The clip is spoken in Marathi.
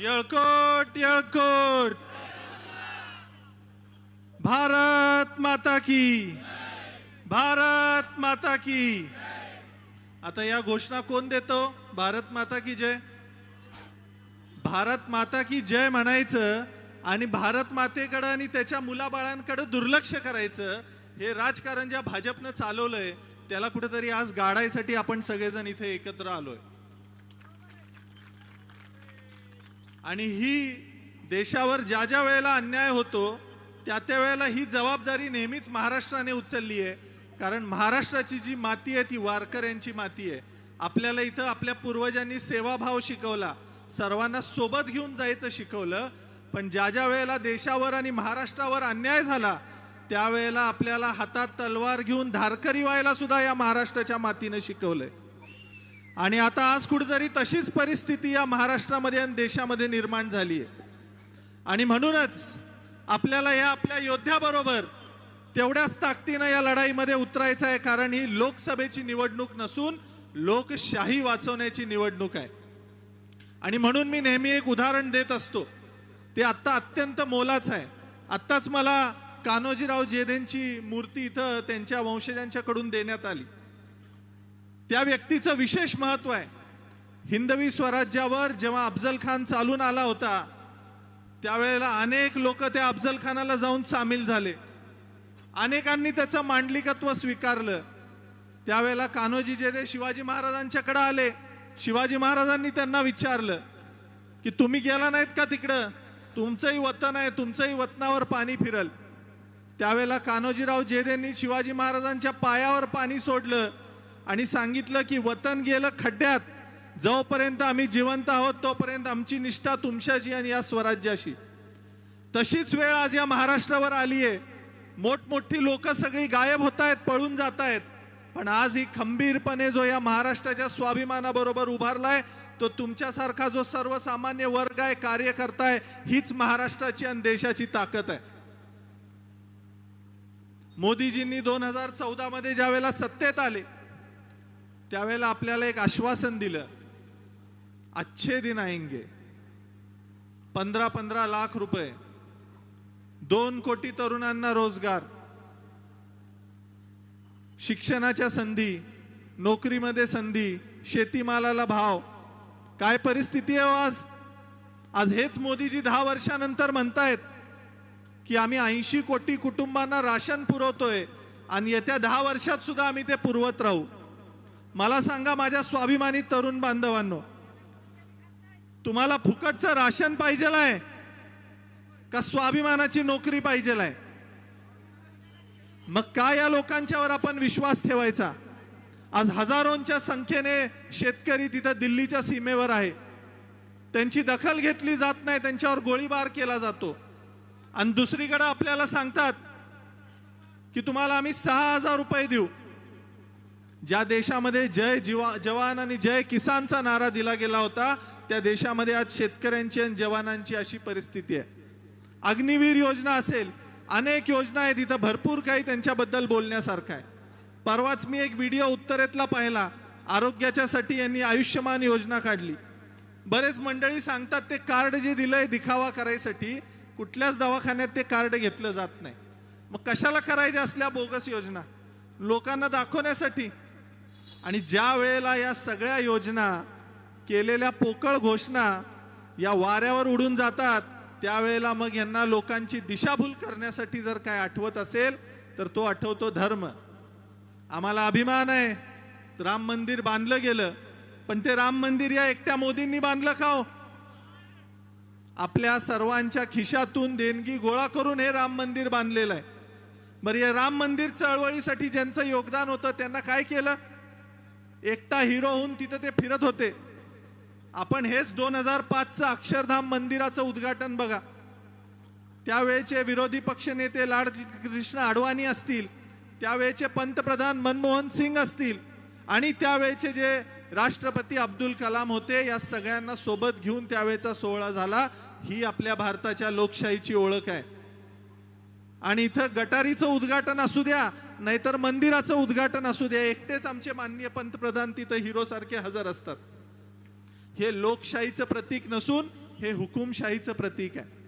येळकोट येळकोट. भारत माता की. भारत माता की. आता या घोषणा कोण देतो? भारत माता की जय. भारत माता की जय म्हणायचं आणि भारत मातेकडं आणि त्याच्या मुलाबाळांकडे दुर्लक्ष करायचं हे राजकारण ज्या भाजपनं चालवलंय त्याला कुठेतरी आज गाडायसाठी आपण सगळेजण इथे एकत्र आलोय. आणि ही देशावर ज्या ज्या वेळेला अन्याय होतो त्या त्या वेळेला ही जबाबदारी नेहमीच महाराष्ट्राने उचलली आहे. कारण महाराष्ट्राची जी माती आहे ती वारकऱ्यांची माती आहे. आपल्याला इथं आपल्या पूर्वजांनी सेवाभाव शिकवला. सर्वांना सोबत घेऊन जायचं शिकवलं. पण ज्या ज्या वेळेला देशावर आणि महाराष्ट्रावर अन्याय झाला त्यावेळेला आपल्याला हातात तलवार घेऊन धारकरी व्हायला सुद्धा या महाराष्ट्राच्या मातीनं शिकवलंय. आणि आता आज कुठेतरी तशीच परिस्थिती या महाराष्ट्रामध्ये आणि देशामध्ये निर्माण झाली आहे. आणि म्हणूनच आपल्याला या आपल्या योद्ध्याबरोबर तेवढ्याच ताकदीनं या लढाईमध्ये उतरायचं आहे कारण ही लोकसभेची निवडणूक नसून लोकशाही वाचवण्याची निवडणूक आहे. आणि म्हणून मी नेहमी एक उदाहरण देत असतो ते आत्ता अत्यंत मोलाचं आहे. आत्ताच मला कान्होजीराव जेदेंची मूर्ती इथं त्यांच्या वंशजांच्याकडून देण्यात आली. त्या व्यक्तीचं विशेष महत्त्व आहे. हिंदवी स्वराज्यावर जेव्हा अफजल खान चालून आला होता त्यावेळेला अनेक लोक त्या अफजल खानाला जाऊन सामील झाले. अनेकांनी त्याचं मांडलिकत्व स्वीकारलं. त्यावेळेला कान्होजी जेदे शिवाजी महाराजांच्याकडे आले. शिवाजी महाराजांनी त्यांना विचारलं की तुम्ही गेला नाहीत का तिकडं? तुमचंही वतन आहे तुमचंही वतनावर पाणी फिरल. त्यावेळेला कान्होजीराव जेदेंनी शिवाजी महाराजांच्या पायावर पाणी सोडलं. आणि सांगितलं की वतन गेलं खड्ड्यात. जोपर्यंत आम्ही जिवंत आहोत तोपर्यंत आमची निष्ठा तुमच्याशी आणि या स्वराज्याशी. तशीच वेळ आज या महाराष्ट्रावर आली आहे मोठमोठी लोक सगळी गायब होत आहेत पळून जात आहेत पण आज ही खंबीरपणे जो या महाराष्ट्राच्या स्वाभिमानाबरोबर उभारलाय तो तुमच्यासारखा जो सर्वसामान्य वर्ग आहे कार्यकर्ता आहे हीच महाराष्ट्राची आणि देशाची ताकद आहे. मोदीजींनी दोन हजार चौदा मध्ये ज्या वेळेला सत्तेत आले त्यावेळेला आपल्याला एक आश्वासन दिलं अच्छे दिन आएंगे. पंधरा पंधरा लाख रुपये. दोन कोटी तरुणांना रोजगार. शिक्षणाच्या संधी नोकरीमध्ये संधी शेतीमालाला भाव. काय परिस्थिती आहे हो आज? आज हेच मोदीजी दहा वर्षानंतर म्हणतायत की आम्ही ऐंशी कोटी कुटुंबांना राशन पुरवतोय आणि येत्या दहा वर्षात सुद्धा आम्ही ते पुरवत राहू. मला सांगा माझ्या स्वाभिमानी तरुण बांधवांनो तुम्हाला फुकटचं राशन पाहिजेल आहे का स्वाभिमानाची नोकरी पाहिजेल आहे मग का या लोकांच्यावर आपण विश्वास ठेवायचा? आज हजारोंच्या संख्येने शेतकरी तिथं दिल्लीच्या सीमेवर आहे. त्यांची दखल घेतली जात नाही त्यांच्यावर गोळीबार केला जातो. आणि दुसरीकडे आपल्याला सांगतात की तुम्हाला आम्ही सहा हजार रुपये देऊ. ज्या देशामध्ये जय जीवा जवान आणि जय किसानचा नारा दिला गेला होता त्या देशामध्ये आज शेतकऱ्यांची आणि जवानांची अशी परिस्थिती आहे. अग्निवीर योजना असेल अनेक योजना आहेत इथं भरपूर काही त्यांच्याबद्दल बोलण्यासारखं आहे. परवाच मी एक व्हिडिओ उत्तरेतला पाहिला आरोग्याच्यासाठी यांनी आयुष्यमान योजना काढली. बरेच मंडळी सांगतात ते कार्ड जे दिलंय दिखावा करायसाठी कुठल्याच दवाखान्यात ते कार्ड घेतलं जात नाही. मग कशाला करायच्या असल्या बोगस योजना? लोकांना दाखवण्यासाठी आणि ज्या वेळेला या सगळ्या योजना केलेल्या पोकळ घोषणा या वाऱ्यावर उडून जातात त्यावेळेला मग यांना लोकांची दिशाभूल करण्यासाठी जर काय आठवत असेल तर तो आठवतो धर्म. आम्हाला अभिमान आहे राम मंदिर बांधलं गेलं पण ते राम मंदिर या एकट्या मोदींनी बांधलं का हो? आपल्या सर्वांच्या खिशातून देणगी गोळा करून हे राम मंदिर बांधलेलं आहे. बरं या राम मंदिर चळवळीसाठी ज्यांचं योगदान होतं त्यांना काय केलं? एकटा हिरो होऊन तिथं ते फिरत होते. आपण हेच दोन हजार पाचचं अक्षरधाम मंदिराचं उद्घाटन बघा. त्यावेळेचे विरोधी पक्षनेते लाड कृष्ण अडवाणी असतील त्यावेळेचे पंतप्रधान मनमोहन सिंग असतील आणि त्यावेळेचे जे राष्ट्रपती अब्दुल कलाम होते या सगळ्यांना सोबत घेऊन त्यावेळेचा सोहळा झाला. ही आपल्या भारताच्या लोकशाहीची ओळख आहे. आणि इथं गटारीचं उद्घाटन असू द्या नाहीतर मंदिराचं उद्घाटन असू द्या एकटेच आमचे माननीय पंतप्रधान तिथं हिरोसारखे हजर असतात. हे लोकशाहीचं प्रतीक नसून हे हुकुमशाहीचं प्रतीक आहे.